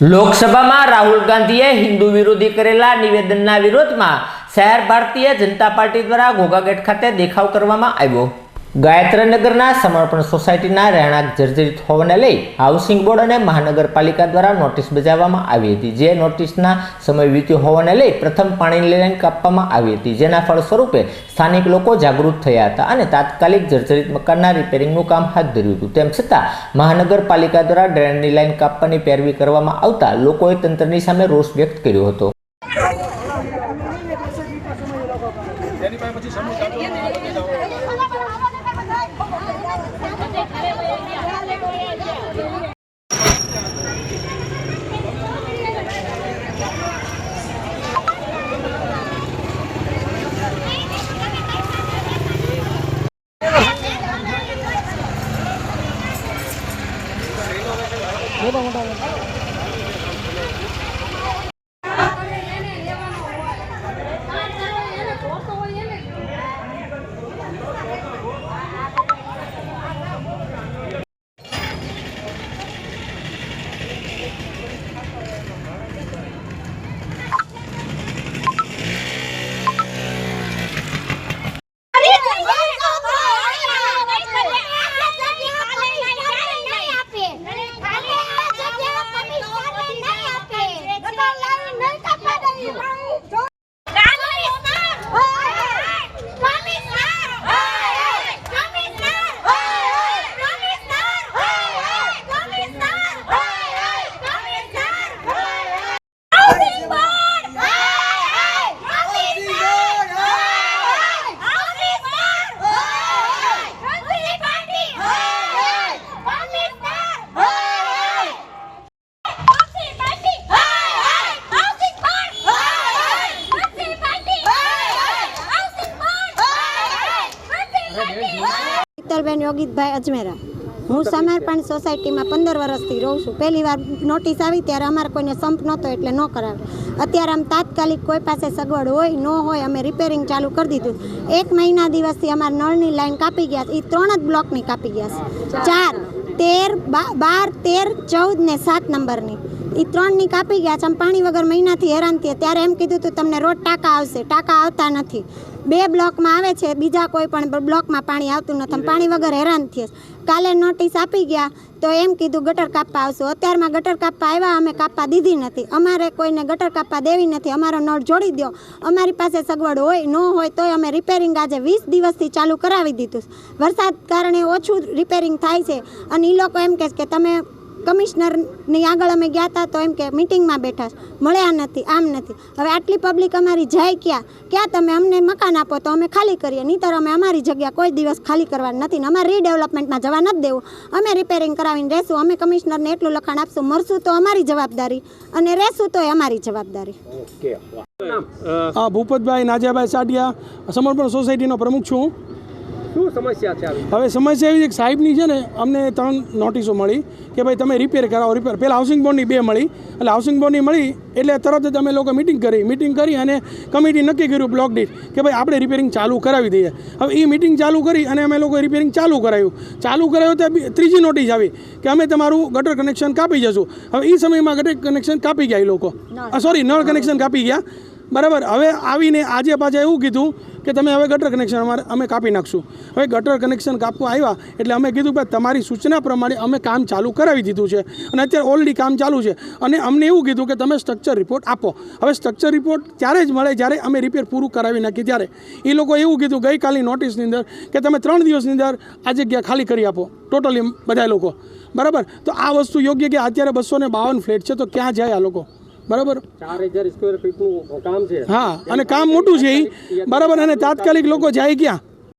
લોકસભામાં રાહુલ ગાંધીએ હિન્દુ વિરોધી કરેલા નિવેદનના વિરોધમાં શહેર ભારતીય જનતા પાર્ટી દ્વારા ઘોઘાગેટ ખાતે દેખાવ કરવામાં આવ્યો. ગાયત્રીનગરના સમર્પણ સોસાયટીના રહેણાંક જર્જરિત હોવાને લઈ હાઉસિંગ બોર્ડ અને મહાનગરપાલિકા દ્વારા નોટિસ બજાવવામાં આવી હતી. જે નોટિસના સમય વીત્યો હોવાને લઈ પ્રથમ પાણીની લાઈન કાપવામાં આવી હતી, જેના ફળ સ્વરૂપે સ્થાનિક લોકો જાગૃત થયા હતા અને તાત્કાલિક જર્જરિત મકાનના રિપેરિંગનું કામ હાથ ધર્યું હતું. તેમ છતાં, મહાનગરપાલિકા દ્વારા ડ્રેનની લાઈન કાપવાની પેરવી કરવામાં આવતા લોકોએ તંત્રની સામે રોષ વ્યક્ત કર્યો હતો. মোটামুটি શીતલબેન યોગીતભાઈ અજમેરા. હું સમર્પણ સોસાયટીમાં પંદર વર્ષથી રહું છું. પહેલી વાર નોટિસ આવી ત્યારે અમારે કોઈને સંપ નહોતો એટલે ન કરાવે અત્યારે આમ તાત્કાલિક કોઈ પાસે સગવડ હોય ન હોય અમે રિપેરિંગ ચાલુ કરી દીધું. એક મહિના દિવસથી અમારા નળની લાઈન કાપી ગયા છે. એ ત્રણ જ બ્લોકની કાપી ગયા છે. ચાર. તેર બાર તેર ચૌદ ને સાત નંબરની. એ ત્રણની કાપી ગયા છે આમ પાણી વગર મહિનાથી હેરાન થયા. ત્યારે એમ કીધું હતું તમને રોજ ટાંકા આવશે. ટાંકા આવતા નથી. બે બ્લોકમાં આવે છે, બીજા કોઈ પણ બ્લોકમાં પાણી આવતું નથી પાણી વગર હેરાન થયા કાલે નોટિસ આપી ગયા તો એમ કીધું, ગટર કાપવા આવશું. અત્યારમાં ગટર કાપવા આવ્યા, અમે કાપવા દીધી નથી. અમારે કોઈને ગટર કાપવા દેવી નથી. અમારો નળ જોડી દો અમારી પાસે સગવડ હોય, ન હોય તોય અમે રિપેરિંગ આજે વીસ દિવસથી ચાલુ કરાવી દીધું વરસાદ કારણે ઓછું રિપેરિંગ થાય છે અને એ લોકો એમ કહે કે, તમે કમિશનરની આગળ અમે ગયા હતા તો એમ કે મિટિંગમાં બેઠા મળ્યા નથી આમ નથી. હવે આટલી પબ્લિક અમારી જાય ક્યાં? ક્યાં તમે અમને મકાન આપો તો અમે ખાલી કરીએ. નહીંતર અમે અમારી જગ્યા કોઈ દિવસ ખાલી કરવાની નથી ને અમારે રીડેવલપમેન્ટમાં જવા નથી દેવું. અમે રિપેરિંગ કરાવીને રહેશું અમે કમિશનરને એટલું લખાણ આપશું. મરશું તો અમારી જવાબદારી અને રહેશું તો અમારી જવાબદારી. આ ભૂપતભાઈ નાજાભાઈ સાડિયા સમર્પણ સોસાયટીનો પ્રમુખ છું. શું સમસ્યા છે હવે સમસ્યા એવી છે કે સાહેબની છે ને અમને ત્રણ નોટિસો મળી કે ભાઈ તમે રિપેર કરાવો રિપેર પહેલાં હાઉસિંગ બોર્ડની બે મળી. એટલે હાઉસિંગ બોર્ડની મળી એટલે તરત જ અમે લોકો મિટિંગ કરી. મિટિંગ કરી અને કમિટી નક્કી કર્યું બ્લોક દીઠ કે ભાઈ આપણે રિપેરિંગ ચાલુ કરાવી દઈએ. હવે એ મિટિંગ ચાલુ કરી અને અમે લોકો રિપેરિંગ ચાલુ કરાવ્યું ચાલુ કરાયું તો ત્રીજી નોટિસ આવી કે અમે તમારું ગટર કનેક્શન કાપી જશું. હવે એ સમયમાં ગટર કનેક્શન કાપી ગયા એ લોકો. સોરી નળ કનેક્શન કાપી ગયા. બરાબર. હવે આવીને આજે પાછા એવું કીધું કે તમે હવે ગટર કનેક્શન અમારે અમે કાપી નાખશું. હવે ગટર કનેક્શન કાપવા આવ્યા એટલે અમે કીધું કે તમારી સૂચના પ્રમાણે અમે કામ ચાલુ કરાવી દીધું છે. અને અત્યારે ઓલરેડી કામ ચાલુ છે. અને અમને એવું કીધું કે તમે સ્ટ્રક્ચર રિપોર્ટ આપો. હવે સ્ટ્રક્ચર રિપોર્ટ ત્યારે જ મળે જ્યારે અમે રિપેર પૂરું કરાવી નાખીએ ત્યારે. એ લોકો એવું કીધું ગઈકાલની નોટિસની અંદર કે તમે ત્રણ દિવસની અંદર આ જગ્યા ખાલી કરી આપો. ટોટલી બધા લોકો. બરાબર? તો આ વસ્તુ યોગ્ય કે અત્યારે બસો બાવન ફ્લેટ છે, તો ક્યાં જાય આ લોકો? બરાબર? ચાર સ્ક્વેર ફીટનું કામ છે. હા અને કામ મોટું છે એ બરાબર અને તાત્કાલિક લોકો જાય ક્યાં?